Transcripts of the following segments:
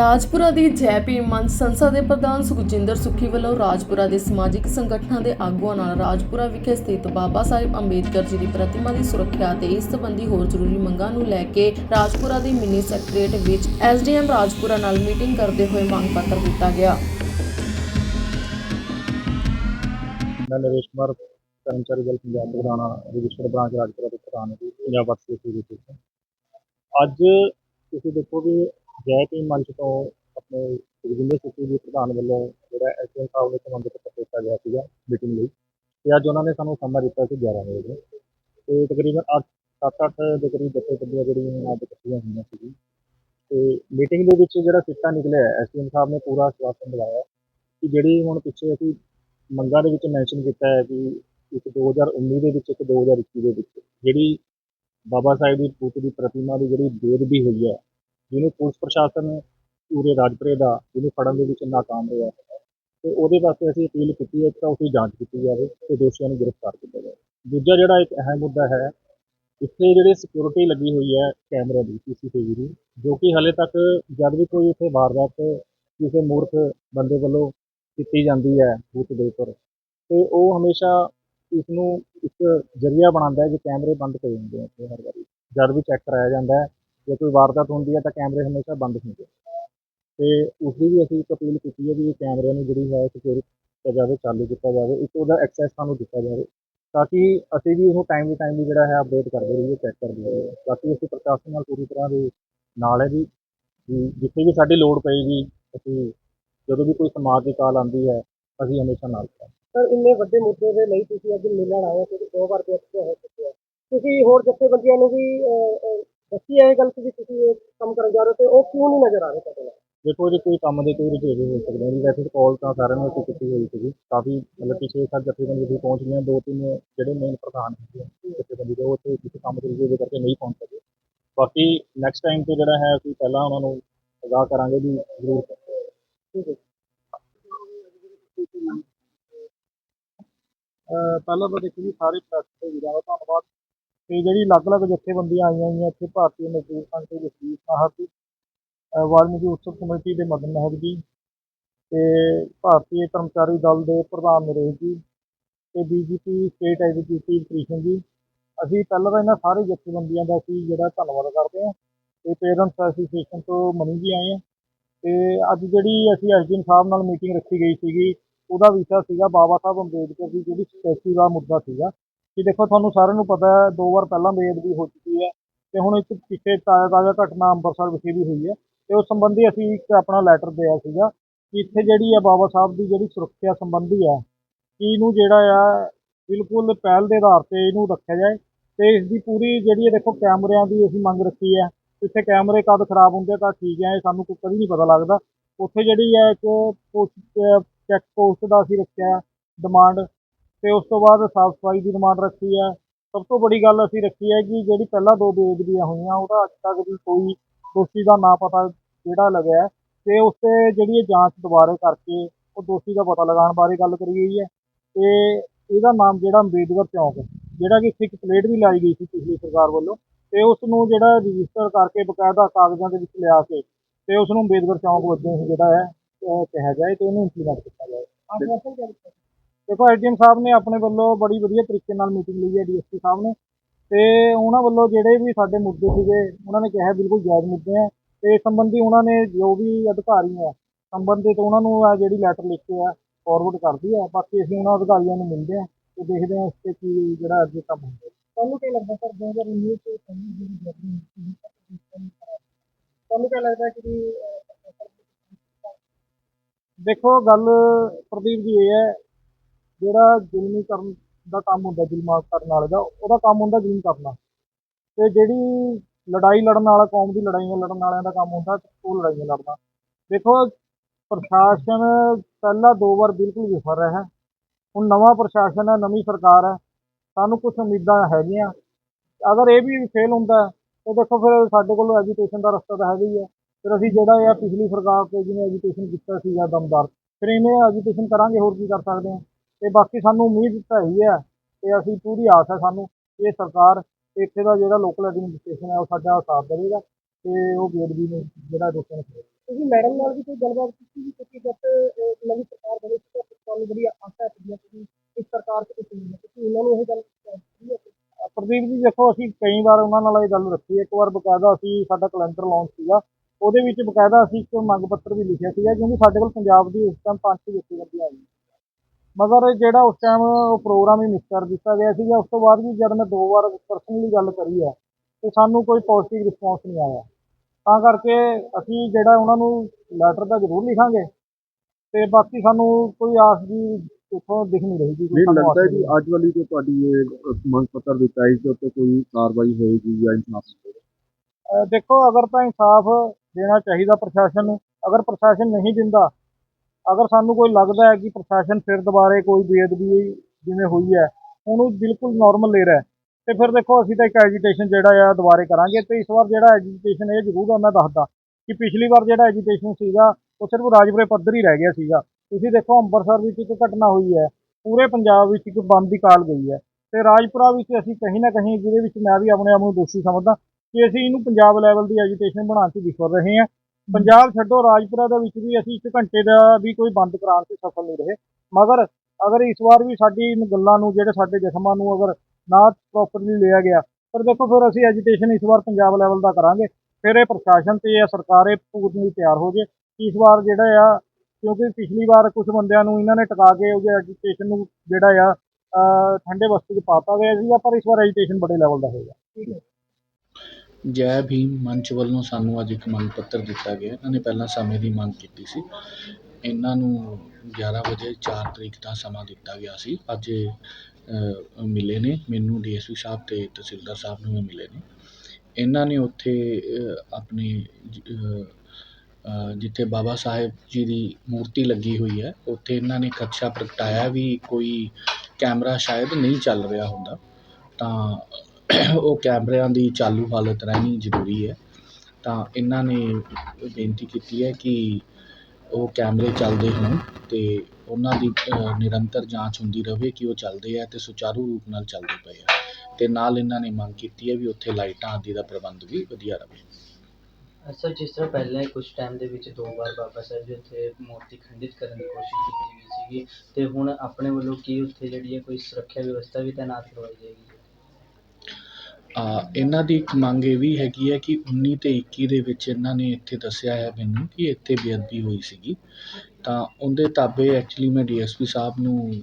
ਰਾਜਪੁਰਾ ਦੀ ਜੈ ਭੀਮ ਮੰਚ ਸੰਸਥਾ ਦੇ ਪ੍ਰਧਾਨ ਸੁਖਜਿੰਦਰ ਸੁੱਖੀ ਵੱਲੋਂ ਰਾਜਪੁਰਾ ਦੇ ਸਮਾਜਿਕ ਸੰਗਠਨਾਂ ਦੇ ਆਗੂਆਂ ਨਾਲ ਰਾਜਪੁਰਾ ਵਿਖੇ ਸਥਿਤ ਬਾਬਾ ਸਾਹਿਬ ਅੰਬੇਦਕਰ ਜੀ ਦੀ ਪ੍ਰਤਿਮਾ ਦੀ ਸੁਰੱਖਿਆ ਤੇ ਇਸ ਸੰਬੰਧੀ ਹੋਰ ਜ਼ਰੂਰੀ ਮੰਗਾਂ ਨੂੰ ਲੈ ਕੇ ਰਾਜਪੁਰਾ ਦੀ ਮਿੰਨੀ ਸੈਕਟਰੀਏਟ ਵਿੱਚ ਐਸਡੀਐਮ ਰਾਜਪੁਰਾ ਨਾਲ ਮੀਟਿੰਗ ਕਰਦੇ ਹੋਏ ਮੰਗ ਪੱਤਰ ਦਿੱਤਾ ਗਿਆ। ਮੈਂ ਨਰੇਸ਼ ਕੁਮਾਰ ਕਰਮਚਾਰੀ ਦਲ ਪੰਜਾਬ ਪ੍ਰਧਾਨ ਰਜਿਸਟਰਡ ਬ੍ਰਾਂਚ ਰਾਜਪੁਰਾ ਦੇ ਪ੍ਰਧਾਨ ਹਾਂ ਜੀ, ਪੰਜਾਬ ਵਾਸੀ ਐਸੋਸੀਏਸ਼ਨ ਅੱਜ ਤੁਸੀਂ ਦੇਖੋ ਵੀ ਜੈ ਭੀਮ ਮੰਚ ਤੋਂ ਆਪਣੇ ਰਜਿੰਦਰ ਸਿੱਧੂ ਜੀ ਪ੍ਰਧਾਨ ਵੱਲੋਂ ਜਿਹੜਾ ਐਸਐਮ ਸਾਹਿਬ ਦੇ ਸੰਬੰਧ ਪੱਤਰ ਦਿੱਤਾ ਗਿਆ ਸੀਗਾ ਮੀਟਿੰਗ ਲਈ ਤੇ ਅੱਜ ਉਹਨਾਂ ਨੇ ਸਾਨੂੰ ਸਮਾਂ ਦਿੱਤਾ ਸੀ 11 ਵਜੇ ਦਾ ਤੇ ਤਕਰੀਬਨ 8 7-8 ਦੇ ਕਰੀਬ ਜਥੇਬੰਦੀਆਂ ਜਿਹੜੀਆਂ ਅੱਜ ਇਕੱਠੀਆਂ ਹੋਈਆਂ ਸੀ ਤੇ ਮੀਟਿੰਗ ਦੇ ਵਿੱਚ ਜਿਹੜਾ ਸਿੱਟਾ ਨਿਕਲਿਆ ਐਸਐਮ ਸਾਹਿਬ ਨੇ ਪੂਰਾ ਆਸ਼ਵਾਸਨ ਦਿਵਾਇਆ ਕਿ ਜਿਹੜੀ ਹੁਣ ਪਿੱਛੇ ਅਸੀਂ ਮੰਗਾਂ ਦੇ ਵਿੱਚ ਮੈਂਸ਼ਨ ਕੀਤਾ ਹੈ ਕਿ ਇੱਕ 2019 ਦੇ ਵਿੱਚ, ਇੱਕ 2021 ਦੇ ਵਿੱਚ ਜਿਹੜੀ ਬਾਬਾ ਸਾਹਿਬ ਦੀ ਪੁੱਤ ਦੀ ਪ੍ਰਤਿਮਾ ਦੀ ਜਿਹੜੀ ਬੇਅਦਬੀ ਹੋਈ ਹੈ ਜਿਹਨੂੰ ਪੁਲਿਸ ਪ੍ਰਸ਼ਾਸਨ ਪੂਰੇ ਰਾਜਪੁਰੇ ਦਾ, ਜਿਹਨੂੰ ਫੜਨ ਦੇ ਵਿੱਚ ਨਾਕਾਮ ਰਿਹਾ ਤੇ ਉਹਦੇ ਵਾਸਤੇ ਅਸੀਂ ਅਪੀਲ ਕੀਤੀ ਹੈ ਕਿ ਤਾਂ ਉਸਦੀ ਜਾਂਚ ਕੀਤੀ ਜਾਵੇ ਤੇ ਦੋਸ਼ੀਆਂ ਨੂੰ ਗ੍ਰਿਫਤਾਰ ਕੀਤਾ ਜਾਵੇ। ਦੂਜਾ ਜਿਹੜਾ ਇੱਕ ਅਹਿਮ ਮੁੱਦਾ ਹੈ, ਇੱਥੇ ਜਿਹੜੀ ਸਿਕਿਉਰਿਟੀ ਲੱਗੀ ਹੋਈ ਹੈ ਕੈਮਰੇ ਦੀ ਸੀਸੀਟੀਵੀ ਦੀ, ਜੋ ਕਿ ਹਲੇ ਤੱਕ ਜਦ ਵੀ ਕੋਈ ਇੱਥੇ ਵਾਰਦਾਤ ਕਿਸੇ ਮੂਰਖ ਬੰਦੇ ਵੱਲੋਂ ਕੀਤੀ ਜਾਂਦੀ ਹੈ ਬੂਥ ਦੇ ਉੱਪਰ, ਤੇ ਉਹ ਹਮੇਸ਼ਾ ਇਸ ਨੂੰ ਇੱਕ ਜ਼ਰੀਆ ਬਣਾਉਂਦਾ ਹੈ ਕਿ ਕੈਮਰੇ ਬੰਦ ਪਏ ਹੁੰਦੇ ਆ ਹਰ ਵਾਰੀ। ਜਦ ਵੀ ਚੈੱਕ ਕਰਾਇਆ ਜਾਂਦਾ ਹੈ ਜੇ ਕੋਈ ਵਾਰਦਾਤ ਹੁੰਦੀ ਹੈ ਤਾਂ ਕੈਮਰੇ ਹਮੇਸ਼ਾ ਬੰਦ ਹੁੰਦੇ ਆ। ਤੇ ਉਸ ਦੀ ਵੀ ਅਸੀਂ ਇੱਕ ਅਪੀਲ ਕੀਤੀ ਹੈ ਵੀ ਇਹ ਕੈਮਰਿਆਂ ਨੂੰ ਜਿਹੜੀ ਹੈ ਸਿਕਿਉਰਿਟੀ ਕੀਤਾ ਜਾਵੇ, ਚਾਲੂ ਕੀਤਾ ਜਾਵੇ, ਇੱਕ ਉਹਦਾ ਐਕਸੈਸ ਸਾਨੂੰ ਦਿੱਤਾ ਜਾਵੇ, ਤਾਂ ਕਿ ਅਸੀਂ ਵੀ ਉਹਨੂੰ ਟਾਈਮ ਟਾਈਮਲੀ ਟਾਈਮਲੀ ਜਿਹੜਾ ਹੈ ਅਪਡੇਟ ਕਰਦੇ ਰਹੀਏ ਚੈੱਕ ਕਰਦੇ ਰਹੀਏ। ਬਾਕੀ ਅਸੀਂ ਪ੍ਰਸ਼ਾਸਨ ਨਾਲ ਪੂਰੀ ਤਰ੍ਹਾਂ ਦੇ ਨਾਲ ਹੈ ਜੀ। ਜਿੱਥੇ ਵੀ ਸਾਡੀ ਲੋੜ ਪਏਗੀ, ਅਸੀਂ ਜਦੋਂ ਵੀ ਕੋਈ ਸਮਾਜ ਦੀ ਕਾਲ ਆਉਂਦੀ ਹੈ, ਅਸੀਂ ਹਮੇਸ਼ਾ ਨਾਲ ਸਰ, ਇੰਨੇ ਵੱਡੇ ਮੁੱਦੇ ਦੇ ਲਈ ਤੁਸੀਂ ਅੱਜ ਮਿਲਣ ਆਏ ਹੋ, ਤੁਸੀਂ ਦੋ ਵਾਰ ਵਿਅਕਤ ਹੋ ਚੁੱਕੇ ਹੋ। ਤੁਸੀਂ ਹੋਰ ਜਥੇਬੰਦੀਆਂ ਨੂੰ ਵੀ ਦੱਸੀ ਇਹ ਗੱਲ ਕਿ ਵੀ ਤੁਸੀਂ ਇਹ ਕੰਮ ਕਰਨ ਜਾ ਰਹੇ ਹੋ ਤੇ ਉਹ ਕਿਉਂ ਨਹੀਂ ਨਜ਼ਰ ਆ ਰਹੇ ਤੁਹਾਡੇ ਨਾਲ? ਦੇਖੋ ਜੀ ਕੋਈ ਕੰਮ ਦੇ ਕੋਈ ਰੁਝੇਵੇ ਹੋ ਸਕਦੇ ਨੇ ਵੈਸੇ ਕਾਲ ਤਾਂ ਸਾਰਿਆਂ ਨੂੰ ਅਸੀਂ ਕੀਤੀ ਹੋਈ ਸੀਗੀ। ਕਾਫੀ ਮਤਲਬ ਕਿ ਛੇ ਸੱਤ ਜਥੇਬੰਦੀ ਅਸੀਂ ਪਹੁੰਚ ਗਈਆਂ ਦੋ ਤਿੰਨ ਜਿਹੜੇ ਮੇਨ ਪ੍ਰਧਾਨ ਆ ਜਥੇਬੰਦੀ ਦੇ ਉਹ ਉੱਥੇ ਕਿਸੇ ਕੰਮ ਦੇ ਰੁਝੇਵੇ ਕਰਕੇ ਨਹੀਂ ਪਹੁੰਚ ਸਕੇ। ਬਾਕੀ ਨੈਕਸਟ ਟਾਈਮ ਤੇ ਜਿਹੜਾ ਹੈ ਅਸੀਂ ਪਹਿਲਾਂ ਉਹਨਾਂ ਨੂੰ ਅਗਾਹ ਕਰਾਂਗੇ ਵੀ ਜ਼ਰੂਰ। ਠੀਕ ਹੈ ਪਹਿਲਾਂ ਤਾਂ ਦੇਖੋ ਜੀ ਸਾਰੇ ਪ੍ਰੈਸ ਦੇ ਵੀਰਾਂ ਦਾ ਧੰਨਵਾਦ। ਤੇ ਜਿਹੜੀ ਅਲੱਗ-ਅਲੱਗ ਜਥੇਬੰਦੀਆਂ ਆਈਆਂ ਹੋਈਆਂ ਇੱਥੇ ਭਾਰਤੀ ਮਜ਼ਦੂਰ ਸੰਘ ਦੇ ਵਸੀਲ ਸਾਹਿਬ ਵਾਲਮੀਕੀ ਉਤਸਵ ਕਮੇਟੀ ਦੇ ਮਦਨ ਮਹਿਕ ਜੀ ਤੇ ਭਾਰਤੀ ਕਰਮਚਾਰੀ ਦਲ ਦੇ ਪ੍ਰਧਾਨ ਨਰੇਸ਼ ਜੀ ਤੇ ਬੀਜੇਪੀ ਸਟੇਟ ਐਗਜ਼ੀਕਿਊਟਿਵ ਕ੍ਰਿਸ਼ਨ ਜੀ। ਅਸੀਂ ਪਹਿਲਾਂ ਤਾਂ ਇਹਨਾਂ ਸਾਰੇ ਜਥੇਬੰਦੀਆਂ ਦਾ ਅਸੀਂ ਜਿਹੜਾ ਧੰਨਵਾਦ ਕਰਦੇ ਹਾਂ ਤੇ ਪੇਰੈਂਟਸ ਐਸੋਸੀਏਸ਼ਨ ਤੋਂ ਮਨੀ ਜੀ ਆਏ ਆ ਤੇ ਅੱਜ ਜਿਹੜੀ ਅਸੀਂ ਐਸਡੀਐਮ ਸਾਹਿਬ ਨਾਲ ਮੀਟਿੰਗ ਰੱਖੀ ਗਈ ਸੀਗੀ, ਉਹਦਾ ਵਿਸ਼ਾ ਸੀਗਾ ਬਾਬਾ ਸਾਹਿਬ ਅੰਬੇਦਕਰ ਦੀ ਜਿਹੜੀ ਸਟੈਚੂ ਦਾ ਮੁੱਦਾ ਸੀਗਾ। ਕਿ ਦੇਖੋ, ਤੁਹਾਨੂੰ ਸਾਰਿਆਂ ਨੂੰ ਪਤਾ ਹੈ, ਦੋ ਵਾਰ ਪਹਿਲਾਂ ਬੇਅਦਬੀ ਹੋ ਚੁੱਕੀ ਹੈ ਤੇ ਹੁਣ ਇੱਕ ਪਿੱਛੇ ਤਾਜ਼ਾ ਤਾਜ਼ਾ ਘਟਨਾ ਅੰਮ੍ਰਿਤਸਰ ਵਿਖੇ ਵੀ ਹੋਈ ਹੈ ਤੇ ਉਸ ਸੰਬੰਧੀ ਅਸੀਂ ਇੱਕ ਆਪਣਾ ਲੈਟਰ ਦਿਆ ਸੀਗਾ ਕਿ ਇੱਥੇ ਜਿਹੜੀ ਹੈ ਬਾਬਾ ਸਾਹਿਬ ਦੀ ਜਿਹੜੀ ਸੁਰੱਖਿਆ ਸੰਬੰਧੀ ਹੈ ਕਿ ਇਹਨੂੰ ਜਿਹੜਾ ਆ ਬਿਲਕੁਲ ਪਹਿਲ ਦੇ ਆਧਾਰ ਤੇ ਇਹਨੂੰ ਰੱਖਿਆ ਜਾਏ ਤੇ ਇਸ ਦੀ ਪੂਰੀ ਜਿਹੜੀ ਹੈ ਦੇਖੋ, ਕੈਮਰਿਆਂ ਦੀ ਅਸੀਂ ਮੰਗ ਰੱਖੀ ਹੈ। ਇੱਥੇ ਕੈਮਰੇ ਕਦ ਖਰਾਬ ਹੁੰਦੇ ਤਾਂ ਠੀਕ ਹੈ ਇਹ ਸਾਨੂੰ ਕੋਈ ਕਦੀ ਨਹੀਂ ਪਤਾ ਲੱਗਦਾ। ਉੱਥੇ ਜਿਹੜੀ ਹੈ ਇੱਕ ਚੈੱਕ ਪੋਸਟ ਦਾ ਅਸੀਂ ਰੱਖਿਆ ਡਿਮਾਂਡ ਤੇ ਉਸ ਤੋਂ ਬਾਅਦ ਸਾਫ਼ ਸਫ਼ਾਈ ਦੀ ਡਿਮਾਂਡ ਰੱਖੀ ਹੈ। ਸਭ ਤੋਂ ਬੜੀ ਗੱਲ ਅਸੀਂ ਰੱਖੀ ਹੈ ਕਿ ਜਿਹੜੀ ਪਹਿਲਾਂ ਦੋ ਬੇਅਦਬੀਆਂ ਹੋਈਆਂ ਉਹਦਾ ਅੱਜ ਤੱਕ ਵੀ ਕੋਈ ਦੋਸ਼ੀ ਦਾ ਨਾਂ ਪਤਾ ਜਿਹੜਾ ਲੱਗਿਆ ਤੇ ਉਸ ਤੇ ਜਿਹੜੀ ਇਹ ਜਾਂਚ ਦੁਬਾਰੇ ਕਰਕੇ ਉਹ ਦੋਸ਼ੀ ਦਾ ਪਤਾ ਲਗਾਉਣ ਬਾਰੇ ਗੱਲ ਕਰੀ ਗਈ ਹੈ ਤੇ ਇਹਦਾ ਨਾਮ ਜਿਹੜਾ ਅੰਬੇਦਕਰ ਚੌਂਕ ਜਿਹੜਾ ਕਿ ਇੱਕ ਪਲੇਟ ਵੀ ਲਾਈ ਗਈ ਸੀ ਪਿਛਲੀ ਸਰਕਾਰ ਵੱਲੋਂ ਤੇ ਉਸ ਨੂੰ ਜਿਹੜਾ ਰਜਿਸਟਰ ਕਰਕੇ ਬਕਾਇਦਾ ਕਾਗਜ਼ਾਂ ਦੇ ਵਿੱਚ ਲਿਆ ਕੇ ਤੇ ਉਸ ਨੂੰ ਅੰਬੇਦਕਰ ਚੌਂਕ ਵਜੋਂ ਜਿਹੜਾ ਹੈ ਉਹ ਕਿਹਾ ਜਾਏ ਤੇ ਉਹਨੂੰ ਇੰਪਲੀਮੈਂਟ ਕੀਤਾ ਜਾਏ ਦੇਖੋ ਐਸਡੀਐਮ ਸਾਹਿਬ ਨੇ ਆਪਣੇ ਵੱਲੋਂ ਬੜੀ ਵਧੀਆ ਤਰੀਕੇ ਨਾਲ ਮੀਟਿੰਗ ਲਈ ਹੈ ਡੀਐਸਪੀ ਸਾਹਿਬ ਨੇ। ਤੇ ਉਹਨਾਂ ਵੱਲੋਂ ਜਿਹੜੇ ਵੀ ਸਾਡੇ ਮੁੱਦੇ ਸੀਗੇ ਉਹਨਾਂ ਨੇ ਕਿਹਾ ਬਿਲਕੁਲ ਜਾਇਜ਼ ਮੁੱਦੇ ਆ। ਤੇ ਇਸ ਸੰਬੰਧੀ ਉਹਨਾਂ ਨੇ ਜੋ ਵੀ ਅਧਿਕਾਰੀ ਹੈ ਸੰਬੰਧਿਤ ਉਹਨਾਂ ਨੂੰ ਆ ਜਿਹੜੀ ਲੈਟਰ ਲਿਖ ਕੇ ਆ ਫਾਰਵਰਡ ਕਰਦੀ ਹੈ ਬਾਕੀ ਅਸੀਂ ਉਹਨਾਂ ਅਧਿਕਾਰੀਆਂ ਨੂੰ ਮਿਲਦੇ ਆ ਤੇ ਦੇਖਦੇ ਆ ਇਸ ਤੇ ਕੀ ਜਿਹੜਾ ਅੱਗੇ ਕੰਮ ਹੁੰਦਾ। ਤੁਹਾਨੂੰ ਕੀ ਲੱਗਦਾ ਸਰ 2019 ਚ ਪਹਿਲੀ ਜਿਹੜੀ ਸੀ ਤੁਹਾਨੂੰ ਕੀ ਲੱਗਦਾ ਕਿ ਦੇਖੋ ਗੱਲ ਪ੍ਰਦੀਪ ਜੀ ਇਹ ਹੈ ਜਿਹੜਾ ਜ਼ੁਲਮੀ ਕਰਨ ਦਾ ਕੰਮ ਹੁੰਦਾ ਜ਼ੁਲਮਾਂ ਕਰਨ ਵਾਲੇ ਦਾ, ਉਹਦਾ ਕੰਮ ਹੁੰਦਾ ਜ਼ੁਲਮ ਕਰਨਾ। ਤੇ ਜਿਹੜੀ ਲੜਾਈ ਲੜਨ ਵਾਲਾ, ਕੌਮ ਦੀ ਲੜਾਈਆਂ ਲੜਨ ਵਾਲਿਆਂ ਦਾ ਕੰਮ ਹੁੰਦਾ, ਉਹ ਲੜਾਈਆਂ ਲੜਨਾ। ਦੇਖੋ, ਪ੍ਰਸ਼ਾਸਨ ਪਹਿਲਾਂ ਦੋ ਵਾਰ ਬਿਲਕੁਲ ਵਿਫਰ ਰਿਹਾ ਹੁਣ ਨਵਾਂ ਪ੍ਰਸ਼ਾਸਨ ਹੈ, ਨਵੀਂ ਸਰਕਾਰ ਹੈ। ਸਾਨੂੰ ਕੁਝ ਉਮੀਦਾਂ ਹੈਗੀਆਂ। ਅਗਰ ਇਹ ਵੀ ਫੇਲ ਹੁੰਦਾ ਤਾਂ ਦੇਖੋ ਫਿਰ ਸਾਡੇ ਕੋਲ ਐਜੂਕੇਸ਼ਨ ਦਾ ਰਸਤਾ ਤਾਂ ਹੈਗਾ ਹੀ ਹੈ। ਫਿਰ ਅਸੀਂ ਜਿਹੜਾ ਆ, ਪਿਛਲੀ ਸਰਕਾਰ ਤੇ ਜਿਵੇਂ ਐਜੂਕੇਸ਼ਨ ਕੀਤਾ ਸੀਗਾ ਦਮਦਾਰ, ਫਿਰ ਇਹਨੇ ਐਜੂਕੇਸ਼ਨ ਕਰਾਂਗੇ, ਹੋਰ ਕੀ ਕਰ ਸਕਦੇ ਹਾਂ? ਤੇ ਬਾਕੀ ਸਾਨੂੰ ਉਮੀਦ ਤਾਂ ਇਹੀ ਹੈ ਤੇ ਅਸੀਂ ਪੂਰੀ ਆਸ ਹੈ ਸਾਨੂੰ ਕਿ ਇਹ ਸਰਕਾਰ ਤੇ ਇੱਥੇ ਦਾ ਜਿਹੜਾ ਲੋਕਲ ਐਡਮਿਨਿਸਟ੍ਰੇਸ਼ਨ ਹੈ ਉਹ ਸਾਡਾ ਸਾਥ ਦੇਵੇਗਾ ਤੇ ਉਹ ਬੇਅਦਬੀ ਨੂੰ ਜਿਹੜਾ ਰੋਕਣ ਤੁਸੀਂ ਮੈਡਮ ਨਾਲ ਵੀ ਕੋਈ ਗੱਲਬਾਤ ਕੀਤੀ ਵੀ ਤੁਸੀਂ ਜਦ ਨਵੀਂ ਸਰਕਾਰ ਬਣੀ ਸੀ ਤਾਂ ਤੁਹਾਨੂੰ ਬੜੀ ਆਸ਼ਾ ਸੀ ਤੁਸੀਂ ਇਸ ਸਰਕਾਰ 'ਚ ਤੁਸੀਂ ਹੋ। ਤੁਸੀਂ ਉਹਨਾਂ ਨੂੰ ਇਹ ਗੱਲ ਕੀਤੀ ਹੈ ਪ੍ਰਦੀਪ ਜੀ ਦੇਖੋ ਅਸੀਂ ਕਈ ਵਾਰ ਉਹਨਾਂ ਨਾਲ ਇਹ ਗੱਲ ਰੱਖੀ ਹੈ। ਇੱਕ ਵਾਰ ਬਕਾਇਦਾ ਅਸੀਂ ਸਾਡਾ ਕੈਲੰਡਰ ਲਾਂਚ ਸੀਗਾ। ਉਹਦੇ ਵਿੱਚ ਬਕਾਇਦਾ ਅਸੀਂ ਇੱਕ ਮੰਗ ਪੱਤਰ ਵੀ ਲਿਖਿਆ ਸੀਗਾ ਕਿਉਂਕਿ ਸਾਡੇ ਕੋਲ ਪੰਜਾਬ ਦੀ ਉਸ ਟਾਈਮ ਪੰਜ ਛੇ ਜਥੇਬੰਦੀਆਂ ਆਈਆਂ ਮਗਰ ਜਿਹੜਾ ਉਸ ਟਾਈਮ ਉਹ ਪ੍ਰੋਗਰਾਮ ਹੀ ਮਿਸ ਕਰ ਦਿੱਤਾ ਗਿਆ ਸੀਗਾ ਉਸ ਤੋਂ ਬਾਅਦ ਵੀ ਜਦ ਮੈਂ ਦੋ ਵਾਰ ਪਰਸਨਲੀ ਗੱਲ ਕਰੀ ਹੈ ਤੇ ਸਾਨੂੰ ਕੋਈ ਪੋਜ਼ਿਟਿਵ ਰਿਸਪੌਂਸ ਨਹੀਂ ਆਇਆ। ਤਾਂ ਕਰਕੇ ਅਸੀਂ ਜਿਹੜਾ ਉਹਨਾਂ ਨੂੰ ਲੈਟਰ ਤਾਂ ਜ਼ਰੂਰ ਲਿਖਾਂਗੇ ਤੇ ਬਾਕੀ ਸਾਨੂੰ ਕੋਈ ਆਸ ਦੀ ਉੱਥੋਂ ਦਿਖ ਨਹੀਂ ਰਹੀ ਜੀ ਲੱਗਦਾ ਕਿ ਅੱਜ ਵਾਲੀ ਜੋ ਤੁਹਾਡੀ ਇਹ ਮੰਗ ਪੱਤਰ ਦਿੱਤਾ ਇਸ ਦੇ ਉੱਤੇ ਕੋਈ ਕਾਰਵਾਈ ਹੋਏਗੀ ਜਾਂ ਇਨਸਾਫ ਦੇਖੋ ਅਗਰ ਤਾਂ ਇਨਸਾਫ ਦੇਣਾ ਚਾਹੀਦਾ ਪ੍ਰਸ਼ਾਸਨ ਨੂੰ ਅਗਰ ਪ੍ਰਸ਼ਾਸਨ ਨਹੀਂ ਦਿੰਦਾ ਅਗਰ ਸਾਨੂੰ ਕੋਈ ਲੱਗਦਾ ਹੈ ਕਿ ਪ੍ਰਸ਼ਾਸਨ ਫਿਰ ਦੁਬਾਰੇ ਕੋਈ ਬੇਅਦਬੀ ਜਿਵੇਂ ਹੋਈ ਹੈ ਉਹਨੂੰ ਬਿਲਕੁਲ ਨਾਰਮਲ ਲੈ ਰਿਹਾ ਹੈ, ਤੇ ਫਿਰ ਦੇਖੋ ਅਸੀਂ ਤਾਂ ਇੱਕ ਐਜੀਟੇਸ਼ਨ ਜਿਹੜਾ ਆ ਦੁਬਾਰੇ ਕਰਾਂਗੇ ਤੇ ਇਸ ਵਾਰ ਜਿਹੜਾ ਐਜੀਟੇਸ਼ਨ ਇਹ ਜ਼ਰੂਰ ਆ ਮੈਂ ਦੱਸਦਾ ਕਿ ਪਿਛਲੀ ਵਾਰ ਜਿਹੜਾ ਐਜੀਟੇਸ਼ਨ ਸੀਗਾ ਉਹ ਸਿਰਫ ਰਾਜਪੁਰੇ ਪੱਧਰ ਹੀ ਰਹਿ ਗਿਆ ਸੀਗਾ। ਤੁਸੀਂ ਦੇਖੋ ਅੰਮ੍ਰਿਤਸਰ ਵਿੱਚ ਇੱਕ ਘਟਨਾ ਹੋਈ ਹੈ ਪੂਰੇ ਪੰਜਾਬ ਵਿੱਚ ਇੱਕ ਬੰਦ ਦੀ ਕਾਲ ਗਈ ਹੈ ਤੇ ਰਾਜਪੁਰਾ ਵਿੱਚ ਅਸੀਂ ਕਹੀਂ ਨਾ ਕਹੀਂ ਜਿਹਦੇ ਵਿੱਚ ਮੈਂ ਵੀ ਆਪਣੇ ਆਪ ਨੂੰ ਦੋਸ਼ੀ ਸਮਝਦਾ ਕਿ ਅਸੀਂ ਇਹਨੂੰ ਪੰਜਾਬ ਲੈਵਲ ਦੀ ਐਜੀਟੇਸ਼ਨ ਬਣਾਉਣ 'ਚ ਵਿਫਲ ਰਹੇ ਹਾਂ। ਪੰਜਾਬ ਛੱਡੋ, ਰਾਜਪੁਰਾ ਦੇ ਵਿੱਚ ਵੀ ਅਸੀਂ ਇੱਕ ਘੰਟੇ ਦਾ ਵੀ ਕੋਈ ਬੰਦ ਕਰਾਉਣ 'ਚ ਸਫਲ ਨਹੀਂ ਰਹੇ। ਮਗਰ ਅਗਰ ਇਸ ਵਾਰ ਵੀ ਸਾਡੀ ਗੱਲਾਂ ਨੂੰ, ਜਿਹੜੇ ਸਾਡੇ ਜ਼ਖਮਾਂ ਨੂੰ ਅਗਰ ਨਾ ਪ੍ਰੋਪਰਲੀ ਲਿਆ ਗਿਆ, ਪਰ ਦੇਖੋ ਫਿਰ ਅਸੀਂ ਐਜੀਟੇਸ਼ਨ ਇਸ ਵਾਰ ਪੰਜਾਬ ਲੈਵਲ ਦਾ ਕਰਾਂਗੇ। ਫਿਰ ਇਹ ਪ੍ਰਸ਼ਾਸਨ ਤੇ ਇਹ ਸਰਕਾਰ ਇਹ ਭੁਗਤਣ ਤਿਆਰ ਹੋ ਜੇ। ਇਸ ਵਾਰ ਜਿਹੜਾ ਆ, ਕਿਉਂਕਿ ਪਿਛਲੀ ਵਾਰ ਕੁਝ ਬੰਦਿਆਂ ਨੂੰ ਇਹਨਾਂ ਨੇ ਟਿਕਾ ਕੇ ਉਹਦੇ ਐਜੀਟੇਸ਼ਨ ਨੂੰ ਜਿਹੜਾ ਆ ਠੰਡੇ ਬਸਤੀ 'ਚ ਪਾਤਾ ਗਿਆ ਸੀਗਾ, ਪਰ ਇਸ ਵਾਰ ਐਜੀਟੇਸ਼ਨ ਬੜੇ ਲੈਵਲ ਦਾ ਹੋਏਗਾ ਜੈ ਭੀਮ ਮੰਚ ਵੱਲੋਂ ਸਾਨੂੰ ਅੱਜ ਇੱਕ ਮੰਗ ਪੱਤਰ ਦਿੱਤਾ ਗਿਆ। ਇਹਨਾਂ ਨੇ ਪਹਿਲਾਂ ਸਮੇਂ ਦੀ ਮੰਗ ਕੀਤੀ ਸੀ। ਇਹਨਾਂ ਨੂੰ 11 ਵਜੇ ਚਾਰ ਤਰੀਕ ਦਾ ਸਮਾਂ ਦਿੱਤਾ ਗਿਆ ਸੀ। ਅੱਜ ਇਹ, ਮਿਲੇ ਨੇ। ਮੈਨੂੰ ਡੀ ਐੱਸ ਪੀ ਸਾਹਿਬ ਅਤੇ ਤਹਿਸੀਲਦਾਰ ਸਾਹਿਬ ਨੂੰ ਵੀ ਮਿਲੇ ਨੇ। ਇਹਨਾਂ ਨੇ ਉੱਥੇ ਅ, ਆਪਣੀ ਜਿੱਥੇ ਬਾਬਾ ਸਾਹਿਬ ਜੀ ਦੀ ਮੂਰਤੀ ਲੱਗੀ ਹੋਈ ਹੈ ਉੱਥੇ ਇਹਨਾਂ ਨੇ ਖਦਸ਼ਾ ਪ੍ਰਗਟਾਇਆ ਵੀ ਕੋਈ ਕੈਮਰਾ ਸ਼ਾਇਦ ਨਹੀਂ ਚੱਲ ਰਿਹਾ ਹੁੰਦਾ। ਤਾਂ ਉਹ ਕੈਮਰਿਆਂ ਦੀ ਚਾਲੂ ਹਾਲਤ ਰਹਿਣੀ ਜ਼ਰੂਰੀ ਹੈ। ਤਾਂ ਇਹਨਾਂ ਨੇ ਬੇਨਤੀ ਕੀਤੀ ਹੈ ਕਿ ਉਹ ਕੈਮਰੇ ਚੱਲਦੇ ਹੋਣ ਅਤੇ ਉਹਨਾਂ ਦੀ ਨਿਰੰਤਰ ਜਾਂਚ ਹੁੰਦੀ ਰਹੇ ਕਿ ਉਹ ਚੱਲਦੇ ਹੈ ਅਤੇ ਸੁਚਾਰੂ ਰੂਪ ਨਾਲ ਚੱਲਦੇ ਪਏ ਆ। ਅਤੇ ਨਾਲ ਇਹਨਾਂ ਨੇ ਮੰਗ ਕੀਤੀ ਹੈ ਵੀ ਉੱਥੇ ਲਾਈਟਾਂ ਆਦਿ ਦਾ ਪ੍ਰਬੰਧ ਵੀ ਵਧੀਆ ਰਹੇ। ਸਰ, ਜਿਸ ਤਰ੍ਹਾਂ ਪਹਿਲਾਂ ਕੁਝ ਟਾਈਮ ਦੇ ਵਿੱਚ ਦੋ ਵਾਰ ਬਾਬਾ ਸਾਹਿਬ ਜੀ ਉੱਥੇ ਮੂਰਤੀ ਖੰਡਿਤ ਕਰਨ ਦੀ ਕੋਸ਼ਿਸ਼ ਕੀਤੀ ਗਈ ਸੀਗੀ ਅਤੇ ਹੁਣ ਆਪਣੇ ਵੱਲੋਂ ਕੀ ਉੱਥੇ ਜਿਹੜੀ ਹੈ ਕੋਈ ਸੁਰੱਖਿਆ ਵਿਵਸਥਾ ਵੀ ਤਾਇਨਾਤ ਕਰਵਾਈ ਜਾਏਗੀ? ਇਹਨਾਂ ਦੀ ਇੱਕ ਮੰਗ ਇਹ ਵੀ ਹੈਗੀ ਹੈ ਕਿ ਉੱਨੀ ਅਤੇ ਇੱਕੀ ਦੇ ਵਿੱਚ ਇਹਨਾਂ ਨੇ ਇੱਥੇ ਦੱਸਿਆ ਹੈ ਮੈਨੂੰ ਕਿ ਇੱਥੇ ਬੇਅਦਬੀ ਹੋਈ ਸੀਗੀ। ਤਾਂ ਉਹਦੇ ਤਾਬੇ ਐਕਚੁਲੀ ਮੈਂ ਡੀ ਐੱਸ ਪੀ ਸਾਹਿਬ ਨੂੰ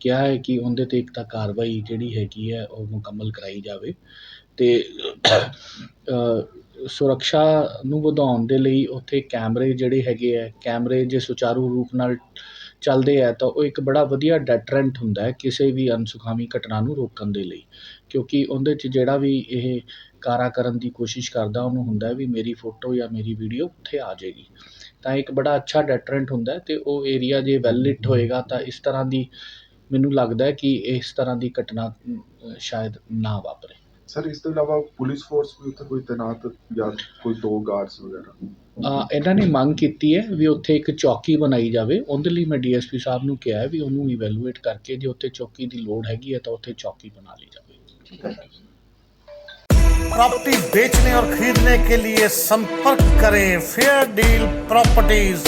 ਕਿਹਾ ਹੈ ਕਿ ਉਹਦੇ ਤੇ ਇੱਕ ਤਾਂ ਕਾਰਵਾਈ ਜਿਹੜੀ ਹੈਗੀ ਹੈ ਉਹ ਮੁਕੰਮਲ ਕਰਵਾਈ ਜਾਵੇ ਅਤੇ ਅ, ਸੁਰੱਖਿਆ ਨੂੰ ਵਧਾਉਣ ਦੇ ਲਈ ਉੱਥੇ ਕੈਮਰੇ ਜਿਹੜੇ ਹੈਗੇ ਹੈ ਕੈਮਰੇ ਜੇ ਸੁਚਾਰੂ ਰੂਪ ਨਾਲ ਚੱਲਦੇ ਹੈ ਤਾਂ ਉਹ ਇੱਕ ਬੜਾ ਵਧੀਆ ਡੈਟਰੈਂਟ ਹੁੰਦਾ ਹੈ ਕਿਸੇ ਵੀ ਅਣਸੁਖਾਵੀਂ ਘਟਨਾ ਨੂੰ ਰੋਕਣ ਦੇ ਲਈ। ਕਿਉਂਕਿ ਉਹਦੇ 'ਚ ਜਿਹੜਾ ਵੀ ਇਹ ਕਾਰਾ ਕਰਨ ਦੀ ਕੋਸ਼ਿਸ਼ ਕਰਦਾ, ਉਹਨੂੰ ਹੁੰਦਾ ਵੀ ਮੇਰੀ ਫੋਟੋ ਜਾਂ ਮੇਰੀ ਵੀਡੀਓ ਉੱਥੇ ਆ ਜਾਵੇਗੀ ਤਾਂ ਇੱਕ ਬੜਾ ਅੱਛਾ ਡੈਟਰੈਂਟ ਹੁੰਦਾ ਅਤੇ ਉਹ ਏਰੀਆ ਜੇ ਵੈੱਲ ਲਿਟ ਹੋਏਗਾ, ਤਾਂ ਇਸ ਤਰ੍ਹਾਂ ਦੀ ਮੈਨੂੰ ਲੱਗਦਾ ਹੈ ਕਿ ਇਸ ਤਰ੍ਹਾਂ ਦੀ ਘਟਨਾ ਸ਼ਾਇਦ ਨਾ ਵਾਪਰੇ। ਸਰ ਇਸ ਤੋਂ ਇਲਾਵਾ ਪੁਲਿਸ ਫੋਰਸ ਵੀ ਉੱਥੇ ਕੋਈ ਤੈਨਾਤ ਜਾਂ ਕੋਈ ਦੋ ਗਾਰਡਸ ਵਗੈਰਾ ਅ, ਇਹਨਾਂ ਨੇ ਮੰਗ ਕੀਤੀ ਹੈ ਵੀ ਉੱਥੇ ਇੱਕ ਚੌਕੀ ਬਣਾਈ ਜਾਵੇ ਉਹਦੇ ਲਈ ਮੈਂ ਡੀਐਸਪੀ ਸਾਹਿਬ ਨੂੰ ਕਿਹਾ ਹੈ ਵੀ ਉਹਨੂੰ ਇਵੈਲੂਏਟ ਕਰਕੇ ਜੇ ਉੱਥੇ ਚੌਕੀ ਦੀ ਲੋੜ ਹੈਗੀ ਹੈ ਤਾਂ ਉੱਥੇ ਚੌਕੀ ਬਣਾ ਲਈ ਜਾਵੇ प्रॉपर्टी बेचने और खरीदने के लिए संपर्क करें फेयर डील प्रॉपर्टीज